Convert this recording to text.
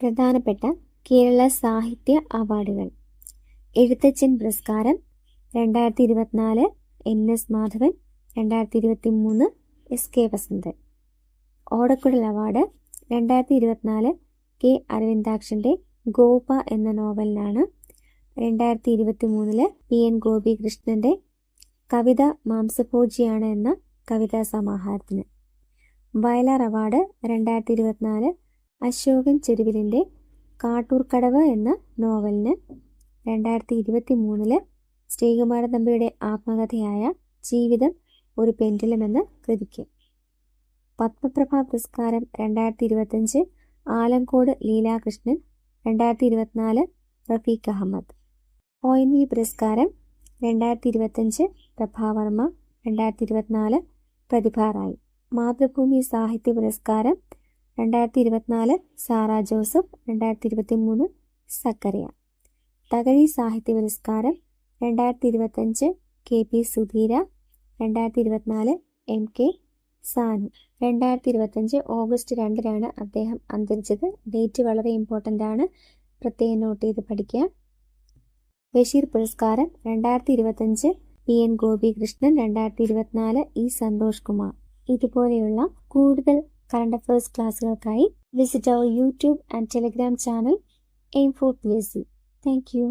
പ്രധാനപ്പെട്ട കേരള സാഹിത്യ അവാർഡുകൾ. എഴുത്തച്ഛൻ പുരസ്കാരം രണ്ടായിരത്തി ഇരുപത്തിനാല് എൻ എസ് മാധവൻ രണ്ടായിരത്തി ഇരുപത്തി മൂന്ന് S K Vasanthan Odakkuzhal award രണ്ടായിരത്തി ഇരുപത്തിനാല് കെ അരവിന്ദാക്ഷന്റെ ഗോപ എന്ന നോവലിനാണ് രണ്ടായിരത്തി ഇരുപത്തി മൂന്നിൽ പി എൻ ഗോപികൃഷ്ണന്റെ കവിത മാംസഭോജിയാണ് എന്ന കവിതാ സമാഹാരത്തിന്. വയലാർ അവാർഡ് രണ്ടായിരത്തി ഇരുപത്തിനാല് അശോകൻ ചെരുവിലിന്റെ കാട്ടൂർക്കടവ് എന്ന നോവലിന് രണ്ടായിരത്തി ഇരുപത്തി മൂന്നിൽ ശ്രീകുമാര തമ്പിയുടെ ആത്മകഥയായ ജീവിതം ഒരു പെൻഡലം എന്ന കൃതിക്ക്. പത്മപ്രഭ പുരസ്കാരം രണ്ടായിരത്തി ഇരുപത്തഞ്ച് ആലങ്കോട് ലീലാകൃഷ്ണൻ രണ്ടായിരത്തി ഇരുപത്തിനാല് Rafeeq Ahmed. O N V പുരസ്കാരം രണ്ടായിരത്തി ഇരുപത്തഞ്ച് പ്രഭാവർമ്മ രണ്ടായിരത്തി ഇരുപത്തിനാല് പ്രതിഭ റായ്. മാതൃഭൂമി സാഹിത്യ പുരസ്കാരം രണ്ടായിരത്തി ഇരുപത്തിനാല് സാറ ജോസഫ് രണ്ടായിരത്തി ഇരുപത്തി മൂന്ന് സക്കറിയ. തകഴി സാഹിത്യ പുരസ്കാരം രണ്ടായിരത്തി ഇരുപത്തഞ്ച് കെ പി സുധീര രണ്ടായിരത്തി ഇരുപത്തിനാല് എം കെ സാനു. രണ്ടായിരത്തി ഇരുപത്തഞ്ച് ഓഗസ്റ്റ് രണ്ടിനാണ് അദ്ദേഹം അന്തരിച്ചത്. ഡേറ്റ് വളരെ ഇമ്പോർട്ടന്റ് ആണ്. പ്രത്യേകം നോട്ട് ചെയ്ത് പഠിക്കുക. ബഷീർ പുരസ്കാരം രണ്ടായിരത്തി ഇരുപത്തഞ്ച് പി എൻ ഗോപികൃഷ്ണൻ രണ്ടായിരത്തി ഇരുപത്തിനാല് ഇ സന്തോഷ് കുമാർ. ഇതുപോലെയുള്ള കൂടുതൽ current affairs ക്ലാസ്സുകൾക്കായി visit our YouTube and Telegram channel aim for P S C thank you